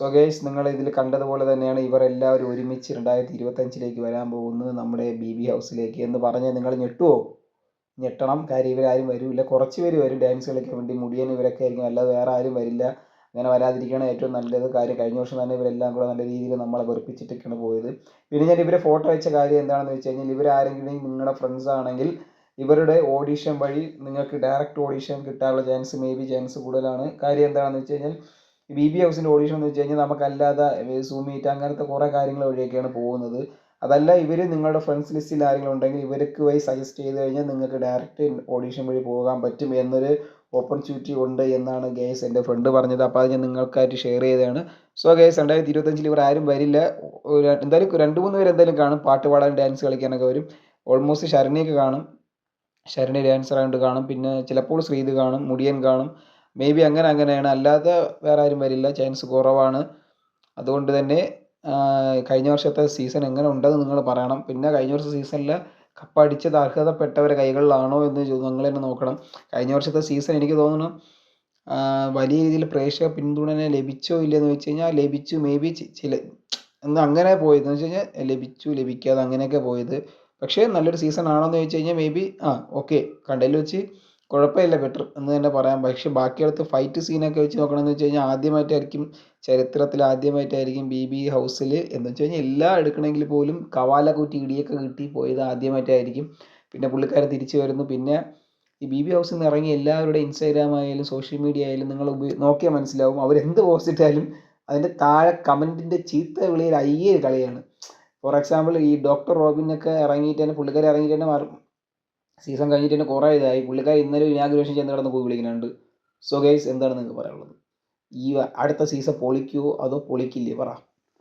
So guys നിങ്ങൾ ഇതിൽ കണ്ടതുപോലെ തന്നെയാണ് ഇവർ എല്ലാവരും ഒരുമിച്ച് രണ്ടായിരത്തി ഇരുപത്തഞ്ചിലേക്ക് വരാൻ പോകുന്നത് നമ്മുടെ ബി ബി ഹൗസിലേക്ക് എന്ന് പറഞ്ഞ് നിങ്ങൾ ഞെട്ടുവോ? ഞെട്ടണം. കാര്യം ഇവരാരും വരില്ല. കുറച്ച് പേര് വരും ഡാൻസ് കളിക്കാൻ വേണ്ടി. മുടിയൻ ഇവരൊക്കെ ആയിരിക്കും. അല്ലാതെ വേറെ ആരും വരില്ല. അങ്ങനെ വരാതിരിക്കുകയാണ് ഏറ്റവും നല്ലത് കാര്യം. കഴിഞ്ഞ വർഷം തന്നെ ഇവരെല്ലാം കൂടെ നല്ല രീതിയിൽ നമ്മളെ വെറുപ്പിച്ചിട്ടൊക്കെയാണ് പോയത്. പിന്നെ ഞാൻ ഇവരെ ഫോട്ടോ വെച്ച കാര്യം എന്താണെന്ന് വെച്ച് കഴിഞ്ഞാൽ ഇവരാരെങ്കിലും നിങ്ങളുടെ ഫ്രണ്ട്സ് ആണെങ്കിൽ ഇവരുടെ ഓഡീഷൻ വഴി നിങ്ങൾക്ക് ഡയറക്റ്റ് ഓഡീഷൻ കിട്ടാനുള്ള ചാൻസ് മേ ബി ചാൻസ് കൂടുതലാണ്. കാര്യം എന്താണെന്ന് വെച്ച് കഴിഞ്ഞാൽ ബി ബി ഹൗസിന്റെ ഓഡീഷൻ എന്ന് വെച്ച് കഴിഞ്ഞാൽ നമുക്കല്ലാതെ സൂം മീറ്റ് അങ്ങനത്തെ കുറേ കാര്യങ്ങൾ വഴിയൊക്കെയാണ് പോകുന്നത്. അതല്ല ഇവർ നിങ്ങളുടെ ഫ്രണ്ട്സ് ലിസ്റ്റിൽ ആരെങ്കിലും ഉണ്ടെങ്കിൽ ഇവർക്ക് വഴി സജസ്റ്റ് ചെയ്ത് കഴിഞ്ഞാൽ നിങ്ങൾക്ക് ഡയറക്റ്റ് ഓഡീഷൻ വഴി പോകാൻ പറ്റും എന്നൊരു ഓപ്പർച്യൂണിറ്റി ഉണ്ട് എന്നാണ് ഗേസ് എന്റെ ഫ്രണ്ട് പറഞ്ഞത്. അപ്പോൾ അത് ഞാൻ നിങ്ങൾക്കായിട്ട് ഷെയർ ചെയ്തതാണ്. സോ ഗേസ് രണ്ടായിരത്തി ഇരുപത്തഞ്ചിൽ ഇവർ ആരും വരില്ല. എന്തായാലും രണ്ട് മൂന്ന് പേര് എന്തായാലും കാണും. പാട്ട് പാടാൻ ഡാൻസ് കളിക്കാനൊക്കെ വരും. ഓൾമോസ്റ്റ് ശരണിയൊക്കെ കാണും. ശരണി ഡാൻസർ ആയതുകൊണ്ട് കാണും. പിന്നെ ചിലപ്പോൾ ശ്രീത് കാണും. മുടിയൻ കാണും. മേ ബി അങ്ങനെ അങ്ങനെയാണ്. അല്ലാതെ വേറെ ആരും വരില്ല. ചാൻസ് കുറവാണ്. അതുകൊണ്ട് തന്നെ കഴിഞ്ഞ വർഷത്തെ സീസൺ എങ്ങനെ ഉണ്ടെന്ന് നിങ്ങൾ പറയണം. പിന്നെ കഴിഞ്ഞ വർഷത്തെ സീസണിൽ കപ്പടിച്ചത് അർഹതപ്പെട്ടവരുടെ കൈകളിലാണോ എന്ന് നിങ്ങൾ തന്നെ നോക്കണം. കഴിഞ്ഞ വർഷത്തെ സീസൺ എനിക്ക് തോന്നുന്നു വലിയ രീതിയിൽ പ്രേക്ഷക പിന്തുണ ലഭിച്ചോ ഇല്ലയെന്ന് വെച്ച് കഴിഞ്ഞാൽ ലഭിച്ചു. മേ ബി ചില എന്ന് അങ്ങനെ പോയത് എന്ന് വെച്ച് കഴിഞ്ഞാൽ ലഭിച്ചു ലഭിക്കാതെ അങ്ങനെയൊക്കെ പോയത്. പക്ഷേ നല്ലൊരു സീസൺ ആണോ എന്ന് ചോദിച്ചു കഴിഞ്ഞാൽ മേ ബി ആ ഓക്കെ കണ്ടതിൽ വെച്ച് കുഴപ്പമില്ല ബെറ്റർ എന്ന് തന്നെ പറയാം. പക്ഷേ ബാക്കിയടുത്ത് ഫൈറ്റ് സീനൊക്കെ വെച്ച് നോക്കണമെന്ന് വെച്ച് കഴിഞ്ഞാൽ ആദ്യമായിട്ടായിരിക്കും ചരിത്രത്തിൽ ആദ്യമായിട്ടായിരിക്കും ബി ബി ഹൗസിൽ എന്ന് വെച്ച് കഴിഞ്ഞാൽ എല്ലാം എടുക്കണമെങ്കിൽ പോലും കവാല കൂറ്റി ഇടിയൊക്കെ കിട്ടി പോയത് ആദ്യമായിട്ടായിരിക്കും. പിന്നെ പുള്ളിക്കാരൻ തിരിച്ചു വരുന്നു. പിന്നെ ഈ ബി ബി ഹൗസിൽ നിന്ന് ഇറങ്ങി എല്ലാവരുടെ ഇൻസ്റ്റാഗ്രാം ആയാലും സോഷ്യൽ മീഡിയ ആയാലും നിങ്ങൾ നോക്കിയാൽ മനസ്സിലാവും അവരെന്ത് പോസ്റ്റ് ഇട്ടാലും അതിന്റെ താഴെ കമന്റിന്റെ ചീത്ത വിളിയിൽ അയ്യേ കളിയാണ്. ഫോർ എക്സാമ്പിൾ ഈ ഡോക്ടർ റോബിനൊക്കെ ഇറങ്ങിയിട്ട് തന്നെ പുള്ളിക്കാരെ ഇറങ്ങിയിട്ട് തന്നെ സീസൺ കഴിഞ്ഞിട്ട് തന്നെ കുറേ ഇതായി. പുള്ളിക്കാരി ഇന്നലെ ഇനാഗ്രേഷൻ ചെന്ന് കിടന്ന് പോയി വിളിക്കുന്നുണ്ട്. സോ ഗൈസ് എന്താണ് നിങ്ങൾക്ക് പറയാനുള്ളത്? ഈ അടുത്ത സീസൺ പൊളിക്കുമോ അതോ പൊളിക്കില്ലേ? പറ.